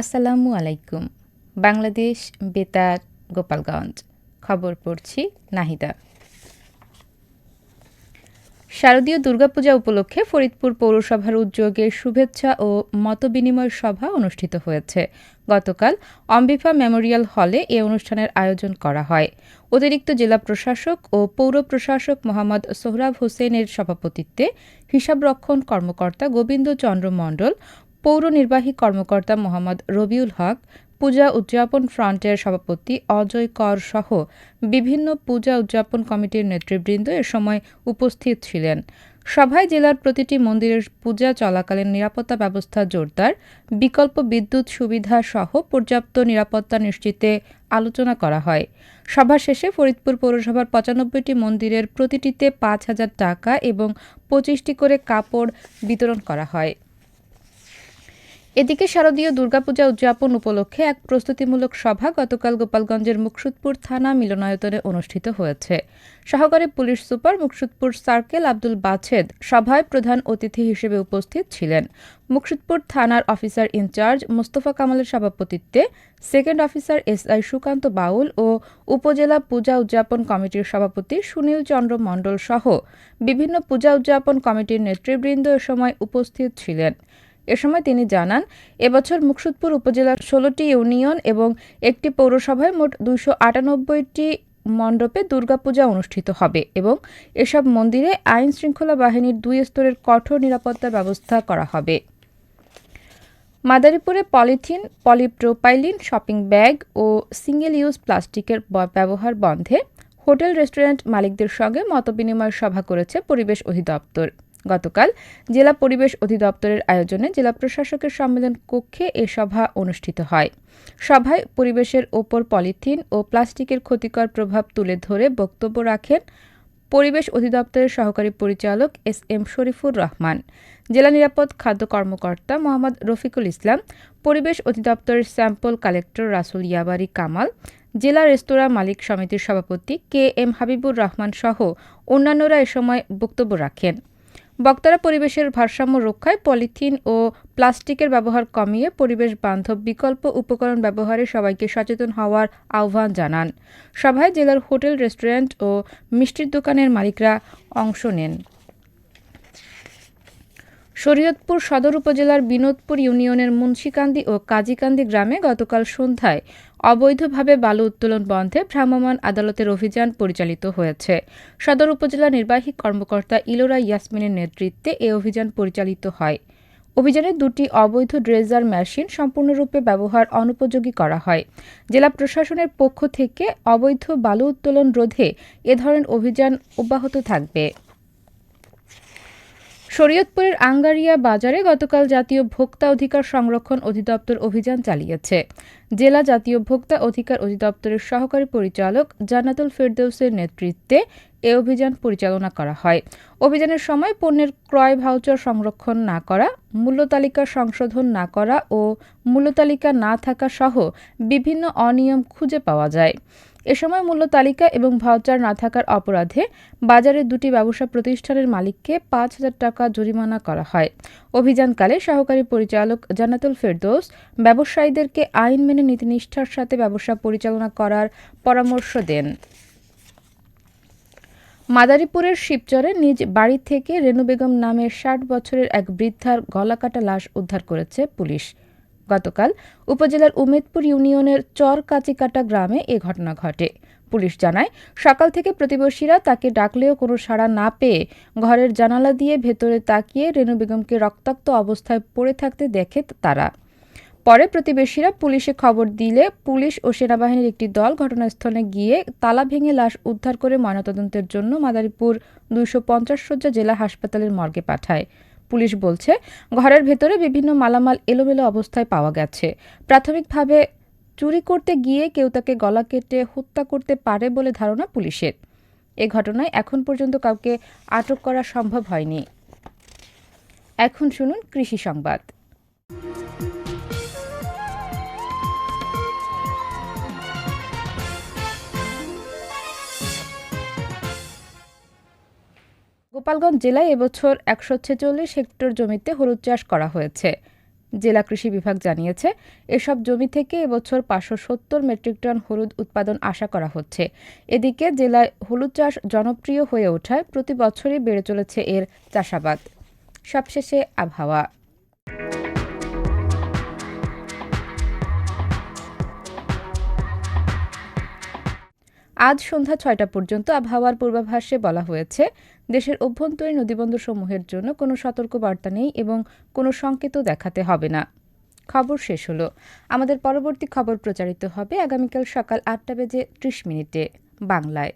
আসসালামু আলাইকুম। বাংলাদেশ, বেতার, গোপালগঞ্জ। খবর পড়ছি নাহিদা। শারদীয় দুর্গাপূজা উপলক্ষে ফরিদপুর পৌরসভার উদ্যোগে শুভেচ্ছা ও মতবিনিময় সভা অনুষ্ঠিত হয়েছে। গতকাল অম্বিফা মেমোরিয়াল হলে এ অনুষ্ঠানের আয়োজন করা হয়। অতিরিক্ত জেলা প্রশাসক ও পৌর প্রশাসক মোহাম্মদ সোহরাব হোসেনের সভাপতিত্বে হিসাবরক্ষণ কর্মকর্তা গোবিন্দ চন্দ্র মণ্ডল পৌর নির্বাহী কর্মকর্তা মোহাম্মদ রবিউল হক, পূজা উদযাপন ফ্রন্টের সভাপতি অজয় কর সহ বিভিন্ন পূজা উদযাপন কমিটির নেতৃবৃন্দ এ সময় উপস্থিত ছিলেন। সভায় জেলার প্রতিটি মন্দিরের পূজা চলাকালীন নিরাপত্তা ব্যবস্থা জোরদার, বিকল্প বিদ্যুৎ সুবিধা সহ পর্যাপ্ত নিরাপত্তা নিশ্চিতে আলোচনা করা হয়। সভা শেষে ফরিদপুর পৌরসভার পঁচানব্বইটি মন্দিরের প্রতিটিতে পাঁচ হাজার টাকা এবং পঁচিশটি করে কাপড় বিতরণ করা হয়। এদিকে শারদীয় দুর্গাপূজা উদযাপন উপলক্ষে এক প্রস্তুতিমূলক সভা গতকাল গোপালগঞ্জের মুকসুদপুর থানা মিলনায়তনে অনুষ্ঠিত হয়েছে। সহকারী police super Muksudpur circle Abdul Bachhed সভায় প্রধান অতিথি হিসেবে উপস্থিত ছিলেন। মুকসুদপুর থানার অফিসার ইনচার্জ মোস্তফা কামালের সভাপতিত্বে second officer S I Sukanta Baul ও উপজেলা পূজা উদযাপন কমিটির সভাপতি সুনীল চন্দ্র মণ্ডল সহ বিভিন্ন পূজা উদযাপন কমিটির নেতৃবৃন্দ এ সময় উপস্থিত ছিলেন। এ সময় তিনি জানান, এবছর মুকসুদপুর উপজেলার ষোলোটি ইউনিয়ন এবং একটি পৌরসভায় মোট দুইশো আটানব্বইটি মণ্ডপে দুর্গাপূজা অনুষ্ঠিত হবে এবং এসব মন্দিরে আইন শৃঙ্খলা বাহিনীর দুই স্তরের কঠোর নিরাপত্তা ব্যবস্থা করা হবে। মাদারীপুরে পলিথিন, পলিপ্রোপাইলিন, শপিং ব্যাগ ও সিঙ্গেল ইউজ প্লাস্টিকের ব্যবহার বন্ধে হোটেল, রেস্টুরেন্ট মালিকদের সঙ্গে মতবিনিময় সভা করেছে পরিবেশ অধিদপ্তর। গতকাল জেলা পরিবেশ অধিদপ্তরের আয়োজনে জেলা প্রশাসকের সম্মেলন কক্ষে এ সভা অনুষ্ঠিত হয়। সভায় পরিবেশের ওপর পলিথিন ও প্লাস্টিকের ক্ষতিকর প্রভাব তুলে ধরে বক্তব্য রাখেন পরিবেশ অধিদপ্তরের সহকারী পরিচালক এস এম শরীফুর রহমান, জেলা নিরাপদ খাদ্য কর্মকর্তা মোহাম্মদ রফিকুল ইসলাম, পরিবেশ অধিদপ্তরের স্যাম্পল কালেক্টর রাসুল ইয়াবারি কামাল, জেলা রেস্তোরাঁ মালিক সমিতির সভাপতি কে এম হাবিবুর রহমান সহ অন্যান্যরা এ সময় বক্তব্য রাখেন। বক্তারা পরিবেশের ভারসাম্য রক্ষায় পলিথিন ও প্লাস্টিকের ব্যবহার কমিয়ে পরিবেশ বান্ধব বিকল্প উপকরণ ব্যবহারে সবাইকে সচেতন হওয়ার আহ্বান জানান। সভায় জেলার হোটেল, রেস্টুরেন্ট ও মিষ্টির দোকানের মালিকরা অংশ নেন। শরীয়তপুর সদর উপজেলার বিনোদপুর ইউনিয়নের মুন্সিকান্দি ও কাজীকান্দি গ্রামে গতকাল সন্ধ্যায় অবৈধভাবে বালু উত্তোলন বন্ধে ভ্রাম্যমাণ আদালতের অভিযান পরিচালিত হয়েছে। সদর উপজেলা নির্বাহী কর্মকর্তা ইলোরা ইয়াসমিনের নেতৃত্বে এ অভিযান পরিচালিত হয়। অভিযানে দুটি অবৈধ ড্রেজার মেশিন সম্পূর্ণরূপে ব্যবহার অনুপযোগী করা হয়। জেলা প্রশাসনের পক্ষ থেকে অবৈধ বালু উত্তোলন রোধে এ ধরনের অভিযান অব্যাহত থাকবে। শরীয়তপুরের আঙ্গারিয়া বাজারে গতকাল জাতীয় ভোক্তা অধিকার সংরক্ষণ অধিদপ্তর অভিযান চালিয়েছে। জেলা জাতীয় ভোক্তা অধিকার অধিদপ্তরের সহকারী পরিচালক জান্নাতুল ফেরদৌসের নেতৃত্বে এ অভিযান পরিচালনা করা হয়। অভিযানের সময় পণ্যের ক্রয় ভাউচার সংরক্ষণ না করা, মূল্য তালিকা সংশোধন না করা ও মূল্য তালিকা না থাকা সহ বিভিন্ন অনিয়ম খুঁজে পাওয়া যায়। এ সময় মূল্য তালিকা এবং ভাউচার না থাকার অপরাধে বাজারের দুটি ব্যবসা প্রতিষ্ঠানের মালিককে পাঁচ হাজার টাকা জরিমানা করা হয়। অভিযানকালে সহকারী পরিচালক জান্নাতুল ফেরদৌস ব্যবসায়ীদেরকে আইন মেনে নীতিনিষ্ঠার সাথে ব্যবসা পরিচালনা করার পরামর্শ দেন। মাদারীপুরের শিবচরে নিজ বাড়ি থেকে রেনু বেগম নামের ষাট বছরের এক বৃদ্ধার গলাকাটা লাশ উদ্ধার করেছে পুলিশ। গতকাল উপজেলার উমেদপুর ইউনিয়নের চর কাচিকাটা গ্রামে এ ঘটনা ঘটে। পুলিশ জানায়, সকাল থেকে প্রতিবেশীরা তাকে ডাকলেও কোনো সাড়া না পেয়ে ঘরের জানালা দিয়ে ভেতরে তাকিয়ে রেনু বেগমকে রক্তাক্ত অবস্থায় পড়ে থাকতে দেখে তারা। পরে প্রতিবেশীরা পুলিশে খবর দিলে পুলিশ ও সেনাবাহিনীর একটি দল ঘটনাস্থলে গিয়ে তালা ভেঙে লাশ উদ্ধার করে ময়নাতদন্তের জন্য মাদারীপুর দুইশো পঞ্চাশ শয্যা জেলা হাসপাতালের মর্গে পাঠায়। পুলিশ বলছে, ঘরের ভেতরে বিভিন্ন মালামাল এলোমেলো অবস্থায় পাওয়া গেছে। প্রাথমিকভাবে চুরি করতে গিয়ে কেউ তাকে গলা কেটে হত্যা করতে পারে বলে ধারণা পুলিশের। এ ঘটনায় এখন পর্যন্ত কাউকে আটক করা সম্ভব হয়নি। এখন শুনুন কৃষি সংবাদ। গোপালগঞ্জ জেলায় এবছর একশো ছেচল্লিশ হেক্টর জমিতে হলুদ চাষ করা হয়েছে। জেলা কৃষি বিভাগ জানিয়েছে, এসব জমি থেকে এবছর পাঁচশো সত্তর মেট্রিক টন হলুদ উৎপাদন আশা করা হচ্ছে। এদিকে জেলায় হলুদ চাষ জনপ্রিয় হয়ে ওঠায় প্রতি বছরই বেড়ে চলেছে এর চাষাবাদ। সবশেষে আবহাওয়া। আজ সন্ধ্যা ছয়টা পর্যন্ত আবহাওয়ার পূর্বাভাসে বলা হয়েছে দেশের অভ্যন্তরীণ নদীবন্দরসমূহের জন্য কোনো সতর্কবার্তা নেই এবং কোনো সংকেতও দেখাতে হবে না। খবর শেষ হলো। আমাদের পরবর্তী খবর প্রচারিত হবে আগামীকাল সকাল আটটা বেজে ত্রিশ মিনিটে বাংলায়।